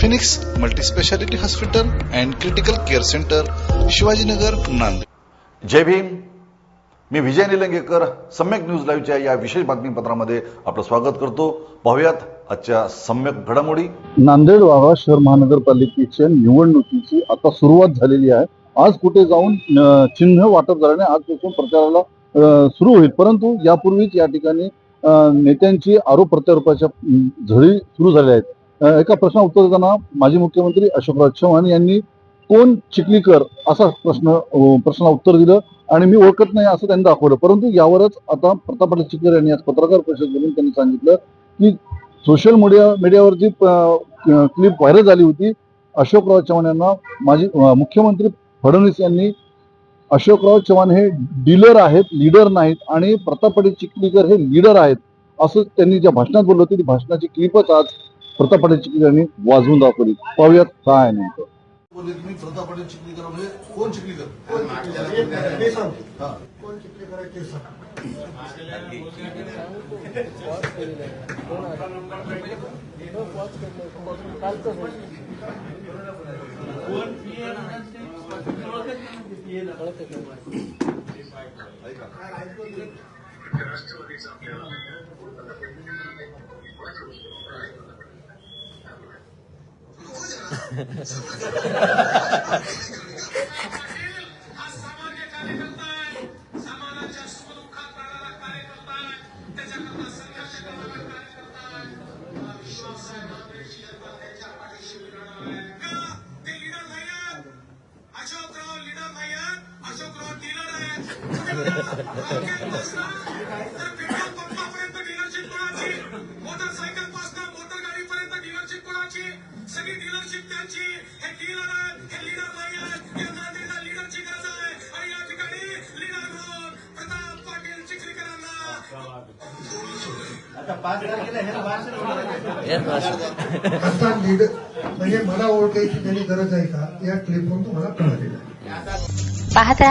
Phoenix multispeciality hospital and critical care centre Shivajinagar Nanded. Jai Bhim. Me Vijay Nilangekar Samyak news लाईव्हच्या या विशेष बातमीपत्रामध्ये आपलं स्वागत करतो. पाहुयात आजच्या सम्यक घडामोडी. नांदेड वाघा शहर महानगरपालिकेच्या निवडणुकीची आता सुरुवात झालेली आहे. आज कुठे जाऊन चिन्ह वाटप झाल्याने आजपासून प्रचाराला सुरू होईल. परंतु यापूर्वीच या ठिकाणी नेत्यांची आरोप प्रत्यारोपाच्या झळी सुरू झाल्या आहेत. एका प्रश्न उत्तर देताना माजी मुख्यमंत्री अशोकराज चव्हाण यांनी कोण चिखलीकर असा प्रश्न प्रश्नाला उत्तर दिलं आणि मी ओळखत नाही असं त्यांनी दाखवलं. परंतु यावरच आता प्रताप पाटील चिखलीकर यांनी आज पत्रकार परिषद बोलून त्यांनी सांगितलं की सोशल मीडिया मीडियावर जी क्लिप व्हायरल झाली होती अशोकराव चव्हाण यांना माजी मुख्यमंत्री फडणवीस यांनी अशोकराव चव्हाण हे डीलर आहेत लीडर नाहीत आणि प्रताप पाटील चिखलीकर हे लीडर आहेत असं त्यांनी ज्या भाषणात बोललं होती ती भाषणाची क्लिपच आज प्रताप पाटील चिखलीकर यांनी वाजवून दाखवली. पाहूयात काय आहे नेमकं बोलले तुम्ही प्रताप पाटील चिखलीकर? म्हणजे कोण चिखलीकर? हा सामान्य मोटरसायकलपासून मोटर डीलरशिप कोणाची सगळी डीलरशिप त्यांची हे डीलर आहेत हे लीडर नाही आहेत या लीडरची गरज आहे आणि या ठिकाणी लीडर म्हणून प्रताप पाटील चिखलीकरांना आता म्हणजे मला ओळखायची त्यांनी गरज आहे का या क्लिपवरून तुम्हाला कळालेलं आहे. पाहता.